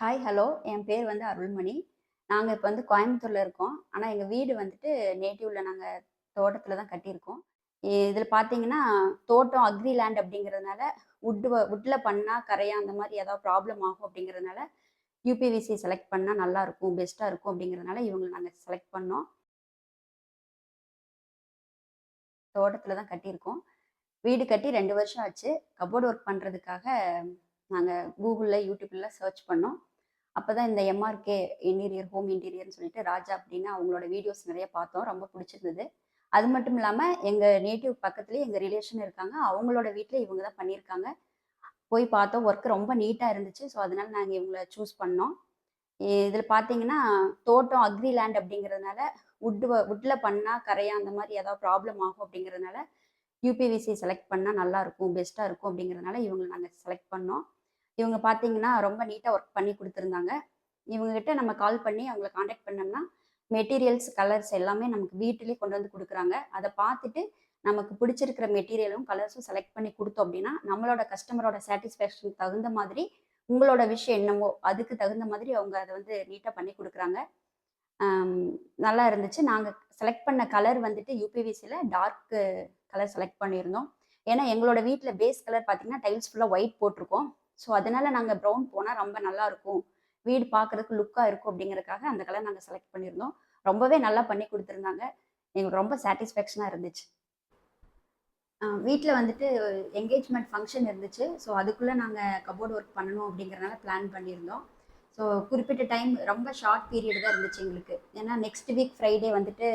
Hi hello என் பேர் வந்து அருள்மணி. நாங்கள் இப்போ வந்து கோயம்புத்தூரில் இருக்கோம். ஆனால் எங்கள் வீடு வந்துட்டு நேட்டிவில் நாங்கள் தோட்டத்தில் தான் கட்டியிருக்கோம். இதில் பார்த்தீங்கன்னா தோட்டம் அக்ரி லேண்ட் அப்படிங்கிறதுனால உட்டு வுட்டில் பண்ணால் கரையா அந்த மாதிரி ஏதாவது ப்ராப்ளம் ஆகும் அப்படிங்கிறதுனால யூபிவிசி செலக்ட் பண்ணால் நல்லா இருக்கும் பெஸ்ட்டாக இருக்கும் அப்படிங்கிறதுனால இவங்களை நாங்கள் செலக்ட் பண்ணோம். தோட்டத்தில் தான் கட்டியிருக்கோம். வீடு கட்டி ரெண்டு வருஷம் ஆச்சு. கபோர்டு ஒர்க் பண்ணுறதுக்காக நாங்கள் கூகுளில் யூடியூப்லாம் சர்ச் பண்ணோம். அப்போ தான் இந்த எம்ஆர்கே இன்டீரியர் ஹோம் இன்டீரியர்னு சொல்லிட்டு ராஜா அப்படின்னு அவங்களோட வீடியோஸ் நிறைய பார்த்தோம். ரொம்ப பிடிச்சிருந்தது. அது மட்டும் இல்லாமல் எங்கள் நேட்டிவ் பக்கத்துலேயே எங்கள் ரிலேஷன் இருக்காங்க. அவங்களோட வீட்டில் இவங்க தான் பண்ணியிருக்காங்க. போய் பார்த்தோம். ஒர்க் ரொம்ப நீட்டாக இருந்துச்சு. ஸோ அதனால நாங்கள் இவங்கள சூஸ் பண்ணோம். இதில் பார்த்தீங்கன்னா தோட்டம் அக்ரி லேண்ட் அப்படிங்கிறதுனால வுட்டு வுட்டில் பண்ணால் கரையா அந்த மாதிரி ஏதாவது ப்ராப்ளம் ஆகும் அப்படிங்கிறதுனால யூபிவிசி செலக்ட் பண்ணால் நல்லா இருக்கும் பெஸ்ட்டாக இருக்கும் அப்படிங்கிறதுனால இவங்களை நாங்கள் செலக்ட் பண்ணோம். இவங்க பார்த்தீங்கன்னா ரொம்ப நீட்டாக ஒர்க் பண்ணி கொடுத்துருந்தாங்க. இவங்ககிட்ட நம்ம கால் பண்ணி அவங்கள காண்டாக்ட் பண்ணோம்னா மெட்டீரியல்ஸ் கலர்ஸ் எல்லாமே நமக்கு வீட்டிலேயே கொண்டு வந்து கொடுக்குறாங்க. அதை பார்த்துட்டு நமக்கு பிடிச்சிருக்கிற மெட்டீரியலும் கலர்ஸும் செலக்ட் பண்ணி கொடுத்தோம் அப்படின்னா நம்மளோட கஸ்டமரோட சாட்டிஸ்ஃபேக்ஷன் தகுந்த மாதிரி உங்களோட விஷயம் என்னவோ அதுக்கு தகுந்த மாதிரி அவங்க அதை வந்து நீட்டாக பண்ணி கொடுக்குறாங்க. நல்லா இருந்துச்சு. நாங்கள் செலக்ட் பண்ண கலர் வந்துட்டு யூபிவிசியில் டார்க் கலர் செலக்ட் பண்ணியிருந்தோம். ஏன்னா எங்களோட வீட்டில் பேஸ் கலர் பார்த்தீங்கன்னா டைல்ஸ் ஃபுல்லாக ஒயிட் போட்டிருக்கோம். ஸோ அதனால நாங்கள் ப்ரௌன் போனால் ரொம்ப நல்லா இருக்கும் வீடு பார்க்கறதுக்கு லுக்காக இருக்கும் அப்படிங்கிறதுக்காக அந்த கலர் நாங்கள் செலக்ட் பண்ணியிருந்தோம். ரொம்பவே நல்லா பண்ணி கொடுத்துருந்தாங்க. எங்களுக்கு ரொம்ப சாட்டிஸ்ஃபேக்ஷனாக இருந்துச்சு. வீட்டில் வந்துட்டு என்கேஜ்மெண்ட் ஃபங்க்ஷன் இருந்துச்சு. ஸோ அதுக்குள்ளே நாங்கள் கபோர்டு ஒர்க் பண்ணணும் அப்படிங்கிறனால பிளான் பண்ணியிருந்தோம். ஸோ குறிப்பிட்ட டைம் ரொம்ப ஷார்ட் பீரியட் தான் இருந்துச்சு எங்களுக்கு. ஏன்னா நெக்ஸ்ட் வீக் ஃப்ரைடே வந்துட்டு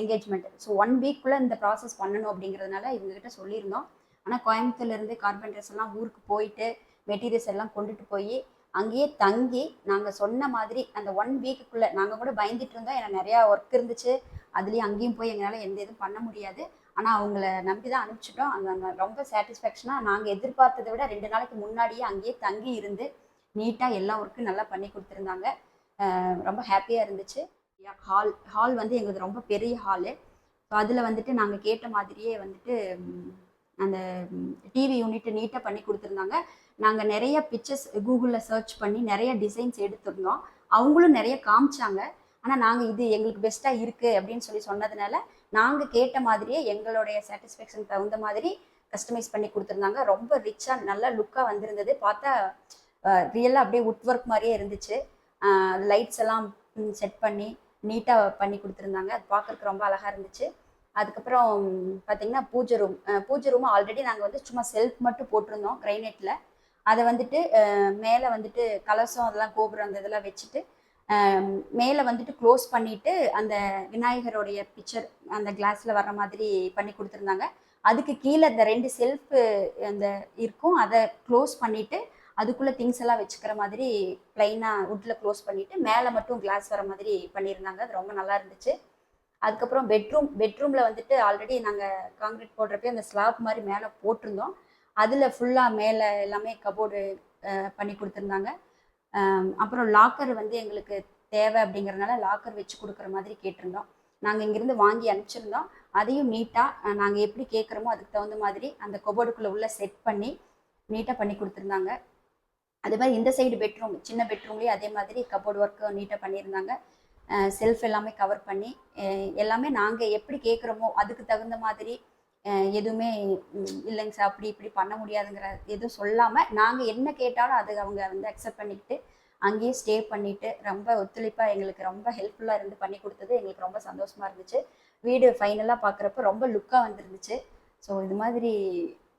என்கேஜ்மெண்ட் ஸோ ஒன் வீக்குள்ளே இந்த ப்ராசஸ் பண்ணணும் அப்படிங்கிறதுனால இவங்ககிட்ட சொல்லியிருந்தோம். ஆனால் கோயம்புத்தூர்லேருந்து கார்பெண்டர்ஸ் எல்லாம் ஊருக்கு போயிட்டு மெட்டீரியல்ஸ் எல்லாம் கொண்டுட்டு போய் அங்கேயே தங்கி நாங்கள் சொன்ன மாதிரி அந்த ஒன் வீக்குக்குள்ளே நாங்கள் கூட பயந்துட்டு இருந்தோம். எனக்கு நிறையா ஒர்க் இருந்துச்சு. அதுலேயும் அங்கேயும் போய் எங்களால் எந்த இதுவும் பண்ண முடியாது. ஆனால் அவங்கள நம்பி தான் அனுப்பிச்சிட்டோம் அங்கே ரொம்ப சாட்டிஸ்ஃபேக்ஷனாக நாங்கள் எதிர்பார்த்ததை விட ரெண்டு நாளைக்கு முன்னாடியே அங்கேயே தங்கி இருந்து நீட்டாக எல்லா ஒர்க்கும் நல்லா பண்ணி கொடுத்துருந்தாங்க. ரொம்ப ஹாப்பியாக இருந்துச்சு. ஹால் ஹால் வந்து எங்களுக்கு ரொம்ப பெரிய ஹாலு ஸோ அதில் வந்துட்டு நாங்கள் கேட்ட மாதிரியே வந்துட்டு அந்த டிவி யூனிட் நீட்டாக பண்ணி கொடுத்துருந்தாங்க. நாங்கள் நிறைய பிக்சர்ஸ் கூகுளில் சர்ச் பண்ணி நிறைய டிசைன்ஸ் எடுத்திருந்தோம். அவங்களும் நிறைய காமிச்சாங்க. ஆனால் நாங்கள் இது எங்களுக்கு பெஸ்ட்டாக இருக்குது அப்படின்னு சொல்லி சொன்னதுனால நாங்கள் கேட்ட மாதிரியே எங்களுடைய சாட்டிஸ்ஃபேக்ஷன் தகுந்த மாதிரி கஸ்டமைஸ் பண்ணி கொடுத்துருந்தாங்க. ரொம்ப ரிச்சாக நல்ல லுக்காக வந்திருந்தது. பார்த்தா ரியலாக அப்படியே உட் ஒர்க் மாதிரியே இருந்துச்சு. லைட்ஸ் எல்லாம் செட் பண்ணி நீட்டாக பண்ணி கொடுத்துருந்தாங்க. அது பார்க்குறதுக்கு ரொம்ப அழகாக இருந்துச்சு. அதுக்கப்புறம் பார்த்தீங்கன்னா பூஜை ரூம் பூஜை ரூம் ஆல்ரெடி நாங்கள் வந்து சும்மா செல்ஃப் மட்டும் போட்டிருந்தோம் கிரைனேட்டில் அதை வந்துட்டு மேலே வந்துட்டு கலசம் அதெல்லாம் கோபுரம் அந்த இதெல்லாம் வச்சுட்டு மேலே வந்துட்டு க்ளோஸ் பண்ணிட்டு அந்த விநாயகருடைய பிக்சர் அந்த கிளாஸில் வர்ற மாதிரி பண்ணி கொடுத்துருந்தாங்க. அதுக்கு கீழே இந்த ரெண்டு செல்ஃப் அந்த இருக்கும். அதை க்ளோஸ் பண்ணிட்டு அதுக்குள்ளே திங்ஸ் எல்லாம் வச்சுக்கிற மாதிரி ப்ளைனாக வுட்டில் க்ளோஸ் பண்ணிவிட்டு மேலே மட்டும் கிளாஸ் வர மாதிரி பண்ணியிருந்தாங்க. அது ரொம்ப நல்லா இருந்துச்சு. அதுக்கப்புறம் பெட்ரூம் பெட்ரூமில் வந்துட்டு ஆல்ரெடி நாங்கள் காங்கிரீட் போடுறப்பே அந்த ஸ்லாப் மாதிரி மேலே போட்டிருந்தோம். அதில் ஃபுல்லாக மேலே எல்லாமே கபோர்டு பண்ணி கொடுத்துருந்தாங்க. அப்புறம் லாக்கர் வந்து எங்களுக்கு தேவை அப்படிங்கிறதுனால லாக்கர் வச்சு கொடுக்குற மாதிரி கேட்டிருந்தோம். நாங்கள் இங்கேருந்து வாங்கி அனுப்பிச்சிருந்தோம். அதையும் நீட்டாக நாங்கள் எப்படி கேட்குறோமோ அதுக்கு தகுந்த மாதிரி அந்த கபோர்டுக்குள்ளே உள்ள செட் பண்ணி நீட்டாக பண்ணி கொடுத்துருந்தாங்க. அதே மாதிரி இந்த சைடு பெட்ரூம் சின்ன பெட்ரூம்லேயும் அதே மாதிரி கபோர்டு ஒர்க்கு நீட்டாக பண்ணியிருந்தாங்க. செல்ஃப் எல்லாமே கவர் பண்ணி எல்லாமே நாங்கள் எப்படி கேட்குறோமோ அதுக்கு தகுந்த மாதிரி எதுவுமே இல்லைங்க சார் அப்படி இப்படி பண்ண முடியாதுங்கிற எதுவும் சொல்லாமல் நாங்கள் என்ன கேட்டாலும் அது அவங்க வந்து அக்செப்ட் பண்ணிக்கிட்டு அங்கேயே ஸ்டே பண்ணிவிட்டு ரொம்ப ஒத்துழைப்பாக எங்களுக்கு ரொம்ப ஹெல்ப்ஃபுல்லாக இருந்து பண்ணி கொடுத்தது. எங்களுக்கு ரொம்ப சந்தோஷமாக இருந்துச்சு. வீடு ஃபைனலாக பார்க்குறப்ப ரொம்ப லுக்காக வந்துருந்துச்சு. ஸோ இது மாதிரி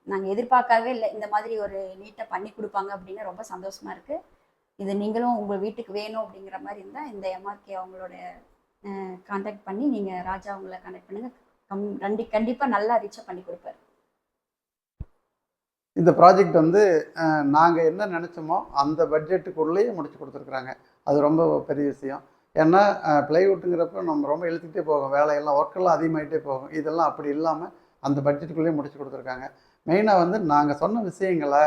நாங்கள் எதிர்பார்க்கவே இல்லை. இந்த மாதிரி ஒரு நீட்டாக பண்ணி கொடுப்பாங்க அப்படின்னு ரொம்ப சந்தோஷமாக இருக்குது இது நீங்களும் உங்கள் வீட்டுக்கு வேணும் அப்படிங்கிற மாதிரி இருந்தால் இந்த எம்ஆர்கே அவங்களோட காண்டாக்ட் பண்ணி நீங்கள் ராஜா அவங்கள காண்டாக்ட் பண்ணுங்கள் கம் ரெண்டு கண்டிப்பாக நல்லா ரீச்சாக பண்ணி கொடுப்பாரு. இந்த ப்ராஜெக்ட் வந்து நாங்கள் என்ன நினச்சோமோ அந்த பட்ஜெட்டுக்குள்ளேயே முடிச்சு கொடுத்துருக்குறாங்க. அது ரொம்ப பெரிய விஷயம். ஏன்னா பிளைவுட்டுங்கிறப்ப நம்ம ரொம்ப இழுத்துக்கிட்டே போகும். வேலையெல்லாம் ஒர்க்கெல்லாம் அதிகமாகிட்டே போகும். இதெல்லாம் அப்படி இல்லாமல் அந்த பட்ஜெட்டுக்குள்ளேயே முடிச்சு கொடுத்துருக்காங்க. மெயினாக வந்து நாங்கள் சொன்ன விஷயங்களை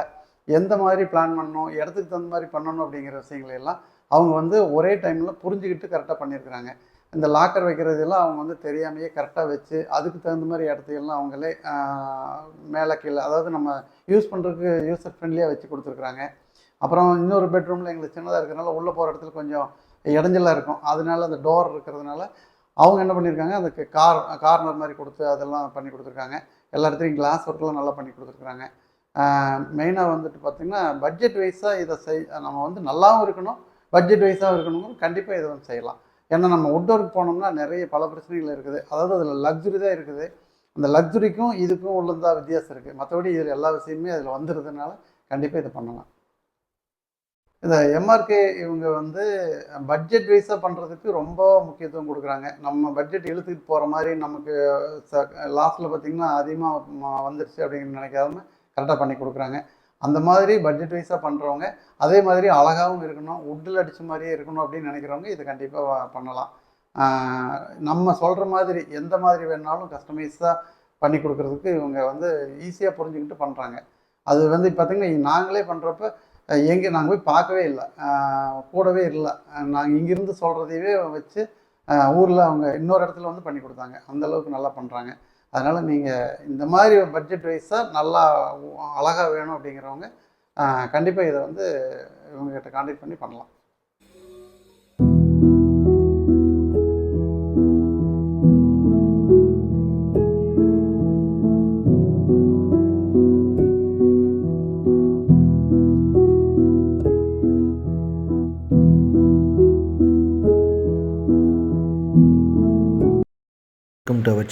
எந்த மாதிரி பிளான் பண்ணணும் இடத்துக்கு தகுந்த மாதிரி பண்ணணும் அப்படிங்கிற விஷயங்களையெல்லாம் அவங்க வந்து ஒரே டைமில் புரிஞ்சுக்கிட்டு கரெக்டாக பண்ணியிருக்கிறாங்க. இந்த லாக்கர் வைக்கிறதெல்லாம் அவங்க வந்து தெரியாமையே கரெக்டாக வச்சு அதுக்கு தகுந்த மாதிரி இடத்தையெல்லாம் அவங்களே மேலே கீழே அதாவது நம்ம யூஸ் பண்ணுறதுக்கு யூஸர் ஃப்ரெண்ட்லியாக வச்சு கொடுத்துருக்குறாங்க. அப்புறம் இன்னொரு பெட்ரூமில் எங்களுக்கு சின்னதாக இருக்கிறனால உள்ளே போகிற இடத்துல கொஞ்சம் இடைஞ்சலாக இருக்கும். அதனால அந்த டோர் இருக்கிறதுனால அவங்க என்ன பண்ணியிருக்காங்க அதுக்கு கார் கார்னர் மாதிரி கொடுத்து அதெல்லாம் பண்ணி கொடுத்துருக்காங்க. எல்லா இடத்துலையும் கிளாஸ் ஒர்க்கெலாம் நல்லா பண்ணி கொடுத்துருக்குறாங்க. மெயினாக வந்துட்டு பார்த்திங்கன்னா பட்ஜெட் வைஸாக இதை செய் நம்ம வந்து நல்லாவும் இருக்கணும் பட்ஜெட் வைஸாக இருக்கணும் கண்டிப்பாக இதை வந்து செய்யலாம். ஏன்னா நம்ம உட் போனோம்னா நிறைய பல பிரச்சனைகள் இருக்குது. அதாவது அதில் லக்ஸுரி தான் இருக்குது. அந்த லக்ஸுரிக்கும் இதுக்கும் உள்ளதா வித்தியாசம் இருக்குது மற்றபடி இதில் எல்லா விஷயமே அதில் வந்துடுறதுனால கண்டிப்பாக இதை பண்ணலாம். இந்த எம்ஆர்கே இவங்க வந்து பட்ஜெட் வைஸாக பண்ணுறதுக்கு ரொம்ப முக்கியத்துவம் கொடுக்குறாங்க. நம்ம பட்ஜெட் இழுத்துக்கிட்டு போகிற மாதிரி நமக்கு ச லாஸ்ட்டில் பார்த்திங்கன்னா அதிகமாக வந்துடுச்சு அப்படின்னு நினைக்காம கரெக்டாக பண்ணி கொடுக்குறாங்க. அந்த மாதிரி பட்ஜெட் வைஸாக பண்ணுறவங்க அதே மாதிரி அழகாகவும் இருக்கணும் உட்டில் அடித்த மாதிரியே இருக்கணும் அப்படின்னு நினைக்கிறவங்க இதை கண்டிப்பாக பண்ணலாம். நம்ம சொல்கிற மாதிரி எந்த மாதிரி வேணாலும் கஸ்டமைஸாக பண்ணி கொடுக்குறதுக்கு இவங்க வந்து ஈஸியாக புரிஞ்சுக்கிட்டு பண்ணுறாங்க அது வந்து பார்த்திங்கன்னா நாங்களே பண்ணுறப்ப எங்கே நாங்கள் போய் பார்க்கவே இல்லை. கூடவே இல்லை. நாங்கள் இங்கேருந்து சொல்கிறதையவே வச்சு ஊரில் அவங்க இன்னொரு இடத்துல வந்து பண்ணி கொடுத்தாங்க. அந்த அளவுக்கு நல்லா பண்ணுறாங்க அதனால் நீங்கள் இந்த மாதிரி பட்ஜெட் வைஸாக நல்லா அழகாக வேணும் அப்படிங்கிறவங்க கண்டிப்பாக இதை வந்து இவங்ககிட்ட காண்டாக்ட் பண்ணி பண்ணலாம்.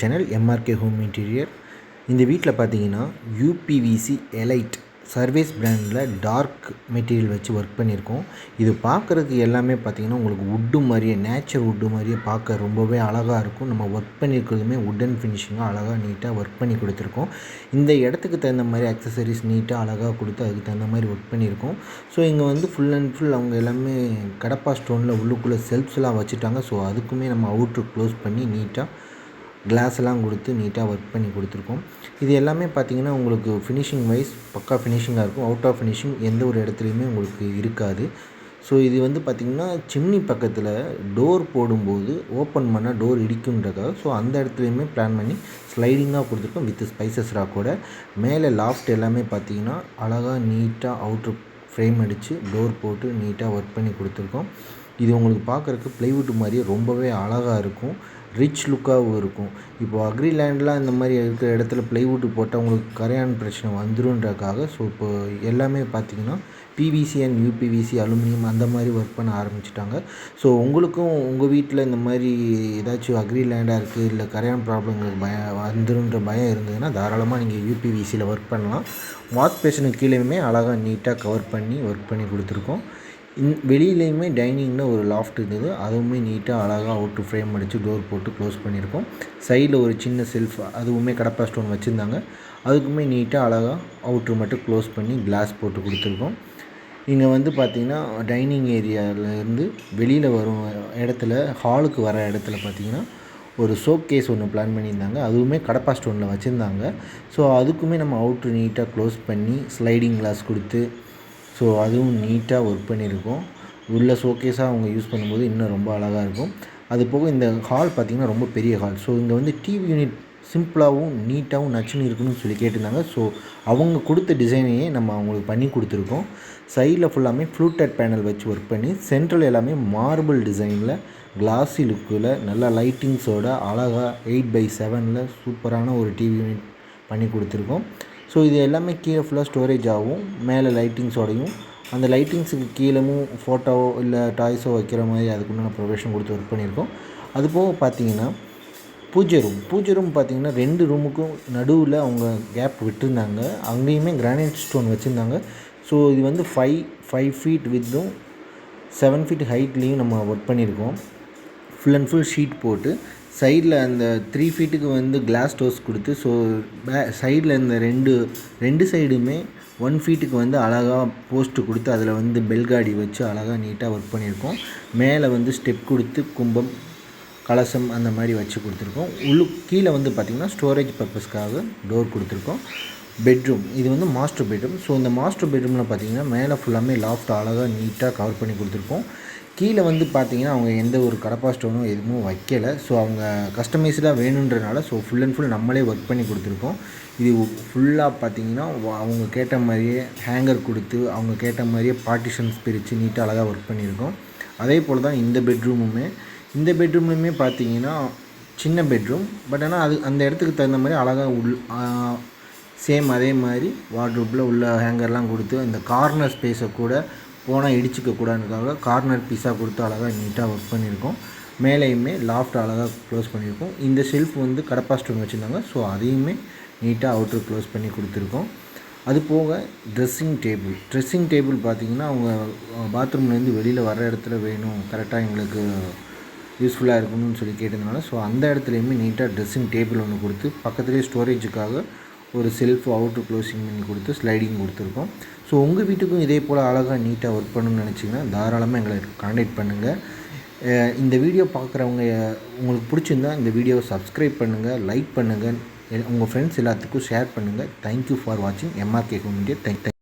சேனல் எம்ஆர்கே ஹோம் இன்டீரியர் இந்த வீட்டில் பார்த்தீங்கன்னா யூபிவிசி எலைட் சர்வீஸ் பிராண்டில் டார்க் மெட்டீரியல் வச்சு ஒர்க் பண்ணியிருக்கோம் இது பார்க்குறதுக்கு எல்லாமே பார்த்தீங்கன்னா உங்களுக்கு வுட்டு மாதிரியே நேச்சர் உட்டு மாதிரியே பார்க்க ரொம்பவே அழகாக இருக்கும். நம்ம ஒர்க் பண்ணியிருக்கிறதுமே உட்டன் ஃபினிஷிங்காக அழகாக நீட்டாக ஒர்க் பண்ணி கொடுத்துருக்கோம். இந்த இடத்துக்கு தகுந்த மாதிரி அக்சசரிஸ் நீட்டாக அழகாக கொடுத்து அதுக்கு தகுந்த மாதிரி ஒர்க் பண்ணியிருக்கோம் ஸோ இங்கே வந்து ஃபுல் அண்ட் ஃபுல் அவங்க எல்லாமே கடப்பா ஸ்டோனில் உள்ளுக்குள்ளே செல்ஃப்ஸ்லாம் வச்சுட்டாங்க. ஸோ அதுக்குமே நம்ம அவுட்ரு க்ளோஸ் பண்ணி நீட்டாக கிளாஸ்லாம் கொடுத்து நீட்டாக ஒர்க் பண்ணி கொடுத்துருக்கோம். இது எல்லாமே பார்த்தீங்கன்னா உங்களுக்கு ஃபினிஷிங் வைஸ் பக்கா ஃபினிஷிங்காக இருக்கும். அவுட் ஆஃப் ஃபினிஷிங் எந்த ஒரு இடத்துலையுமே உங்களுக்கு இருக்காது. ஸோ இது வந்து பார்த்திங்கன்னா சிம்னி பக்கத்தில் டோர் போடும்போது ஓப்பன் பண்ணால் டோர் இடிக்குன்றக்காக ஸோ அந்த இடத்துலையுமே பிளான் பண்ணி ஸ்லைடிங்காக கொடுத்துருக்கோம் வித் ஸ்பைசஸ் ராக்கோட மேலே லாஃப்ட் எல்லாமே பார்த்தீங்கன்னா அழகாக நீட்டாக அவுட்ரு ஃப்ரேம் அடித்து டோர் போட்டு நீட்டாக ஒர்க் பண்ணி கொடுத்துருக்கோம். இது உங்களுக்கு பார்க்குறக்கு ப்ளைவுட் மாதிரியே ரொம்பவே அழகாக இருக்கும். ரிச் லுக்காகவும் இருக்கும். இப்போது அக்ரி லேண்ட்லாம் இந்த மாதிரி இருக்கிற இடத்துல ப்ளைவுட் போட்டால் உங்களுக்கு கரையான் பிரச்சனை வந்துருன்றக்காக ஸோ இப்போ எல்லாமே பார்த்தீங்கன்னா பிவிசி அண்ட் யூபிவிசி அலுமினியம் அந்த மாதிரி ஒர்க் பண்ண ஆரம்பிச்சிட்டாங்க. ஸோ உங்களுக்கும் உங்கள் வீட்டில் இந்த மாதிரி ஏதாச்சும் அக்ரி லேண்டாக இருக்குது இல்லை கரையான் ப்ராப்ளம் பயம் வந்துருன்ற பயம் இருந்ததுன்னா தாராளமாக நீங்கள் யூபிவிசியில் ஒர்க் பண்ணலாம். வாஷ் பேஷனுக்கு கீழேயுமே அழகாக நீட்டாக கவர் பண்ணி ஒர்க் பண்ணி கொடுத்துருக்கோம். இன் வெளியிலையுமே டைனிங்கில் ஒரு லாஃப்ட் இருந்தது. அதுவுமே நீட்டாக அழகாக அவுட்ரு ஃப்ரேம் அடித்து டோர் போட்டு க்ளோஸ் பண்ணியிருக்கோம். சைடில் ஒரு சின்ன செல்ஃப் அதுவுமே கடப்பா ஸ்டோன் வச்சுருந்தாங்க. அதுக்குமே நீட்டாக அழகாக அவுட்ரு மட்டும் க்ளோஸ் பண்ணி கிளாஸ் போட்டு கொடுத்துருக்கோம். இங்கே வந்து பார்த்திங்கன்னா டைனிங் ஏரியாவிலேருந்து வெளியில் வரும் இடத்துல ஹாலுக்கு வர இடத்துல பார்த்திங்கன்னா ஒரு சோப் கேஸ் ஒன்று பிளான் பண்ணியிருந்தாங்க. அதுவுமே கடப்பா ஸ்டோனில் வச்சுருந்தாங்க. ஸோ அதுக்குமே நம்ம அவுட்ரு நீட்டாக க்ளோஸ் பண்ணி ஸ்லைடிங் கிளாஸ் கொடுத்து ஸோ அதுவும் நீட்டாக ஒர்க் பண்ணியிருக்கோம். உள்ள ஷோகேஸாக அவங்க யூஸ் பண்ணும்போது இன்னும் ரொம்ப அழகாக இருக்கும். அது போக இந்த ஹால் பார்த்திங்கன்னா ரொம்ப பெரிய ஹால் ஸோ இங்கே வந்து டிவி யூனிட் சிம்பிளாகவும் நீட்டாகவும் நச்சுன்னு இருக்குன்னு சொல்லி கேட்டிருந்தாங்க. ஸோ அவங்க கொடுத்த டிசைனையே நம்ம அவங்களுக்கு பண்ணி கொடுத்துருக்கோம். சைடில் ஃபுல்லாமே ஃப்ளூட்டட் பேனல் வச்சு ஒர்க் பண்ணி சென்ட்ரல் எல்லாமே மார்பிள் டிசைனில் கிளாஸி லுக்கில் நல்லா லைட்டிங்ஸோட அழகாக எயிட் பை செவனில் சூப்பரான ஒரு டிவி யூனிட் பண்ணி கொடுத்துருக்கோம். ஸோ இது எல்லாமே கீழே ஃபுல்லாக ஸ்டோரேஜ் ஆகும். மேலே லைட்டிங்ஸோடையும் அந்த லைட்டிங்ஸுக்கு கீழமும் ஃபோட்டோவோ இல்லை டாய்ஸோ வைக்கிற மாதிரி அதுக்குன்னு ப்ரொவிஷன் கொடுத்து ஒர்க் பண்ணியிருக்கோம். அது போக பார்த்தீங்கன்னா பூஜை ரூம் பூஜை ரூம் பார்த்தீங்கன்னா ரெண்டு ரூமுக்கும் நடுவில் அவங்க கேப் விட்டுருந்தாங்க. அங்கேயுமே கிரானைட் ஸ்டோன் வச்சுருந்தாங்க. ஸோ இது வந்து ஃபைவ் ஃபைவ் ஃபீட் வித்தும் செவன் ஃபீட் ஹைட்லேயும் நம்ம ஒர்க் பண்ணியிருக்கோம். ஃபுல் அண்ட் ஃபுல் ஷீட் போட்டு. சைடில் அந்த த்ரீ ஃபீட்டுக்கு வந்து கிளாஸ் டோர்ஸ் கொடுத்து ஸோ பே சைடில் இந்த ரெண்டு ரெண்டு சைடுமே ஒன் ஃபீட்டுக்கு வந்து அழகாக போஸ்ட்டு கொடுத்து அதில் வந்து பெல்காடி வச்சு அழகாக நீட்டாக ஒர்க் பண்ணியிருக்கோம். மேலே வந்து ஸ்டெப் கொடுத்து கும்பம் கலசம் அந்த மாதிரி வச்சு கொடுத்துருக்கோம். உள்ளு கீழே வந்து பார்த்திங்கன்னா ஸ்டோரேஜ் பர்பஸ்க்காக டோர் கொடுத்துருக்கோம். பெட்ரூம் இது வந்து மாஸ்டர் பெட்ரூம் ஸோ இந்த மாஸ்டர் பெட்ரூமில் பார்த்திங்கன்னா மேலே ஃபுல்லாமே லாஃப்ட் அழகாக நீட்டாக கவர் பண்ணி கொடுத்துருக்கோம். கீழே வந்து பார்த்தீங்கன்னா அவங்க எந்த ஒரு கடப்பா ஸ்டோனும் எதுவும் வைக்கலை. ஸோ அவங்க கஸ்டமைஸ்டாக வேணுன்றனால ஸோ ஃபுல் அண்ட் ஃபுல் நம்மளே ஒர்க் பண்ணி கொடுத்துருக்கோம். இது ஃபுல்லாக பார்த்தீங்கன்னா அவங்க கேட்ட மாதிரியே ஹேங்கர் கொடுத்து அவங்க கேட்ட மாதிரியே பார்ட்டிஷன்ஸ் பிரித்து நீட்டாக அழகாக ஒர்க் பண்ணியிருக்கோம். அதே போல் தான் இந்த பெட்ரூமுமே இந்த பெட்ரூம்லையுமே பார்த்தீங்கன்னா சின்ன பெட்ரூம் பட் ஆனால் அது அந்த இடத்துக்கு தகுந்த மாதிரி அழகாக உள் சேம் அதே மாதிரி வார்ட்ரூப்பில் உள்ள ஹேங்கர்லாம் கொடுத்து அந்த கார்னர் ஸ்பேஸை கூட போனால் இடிச்சிக்க கூடாதுக்காக கார்னர் பீஸாக கொடுத்து அழகாக நீட்டாக ஒர்க் பண்ணியிருக்கோம். மேலேயுமே லாஃப்ட் அழகாக க்ளோஸ் பண்ணியிருக்கோம். இந்த ஷெல்ஃப் வந்து கடப்பா ஸ்டோன் வச்சுருந்தாங்க. ஸோ அதையுமே நீட்டாக அவுட்ரு க்ளோஸ் பண்ணி கொடுத்துருக்கோம். அது போக ட்ரெஸ்ஸிங் டேபிள் ட்ரெஸ்ஸிங் டேபிள் பார்த்தீங்கன்னா அவங்க பாத்ரூம்லேருந்து வெளியில் வர இடத்துல வேணும். கரெக்டாக எங்களுக்கு யூஸ்ஃபுல்லாக இருக்கணும்னு சொல்லி கேட்டதுனால. ஸோ அந்த இடத்துலையுமே நீட்டாக ட்ரெஸ்ஸிங் டேபிள் ஒன்று கொடுத்து பக்கத்துலேயே ஸ்டோரேஜுக்காக ஒரு செல்ஃப் அவுட்ரு க்ளோசிங் பண்ணி கொடுத்து ஸ்லைடிங் கொடுத்துருக்கோம். ஸோ உங்கள் வீட்டுக்கும் இதே போல் அழகாக நீட்டாக ஒர்க் பண்ணணும்னு நினச்சிங்கன்னா தாராளமாக எங்களை காண்டாக்ட் பண்ணுங்கள் இந்த வீடியோ பார்க்குறவங்க உங்களுக்கு பிடிச்சிருந்தா இந்த வீடியோவை சப்ஸ்கிரைப் பண்ணுங்கள் லைக் பண்ணுங்கள் உங்கள் ஃப்ரெண்ட்ஸ் எல்லாத்துக்கும் ஷேர் பண்ணுங்கள் தேங்க்யூ ஃபார் வாட்சிங் எம்ஆர்கே கம்யூனிட்டி தேங்க்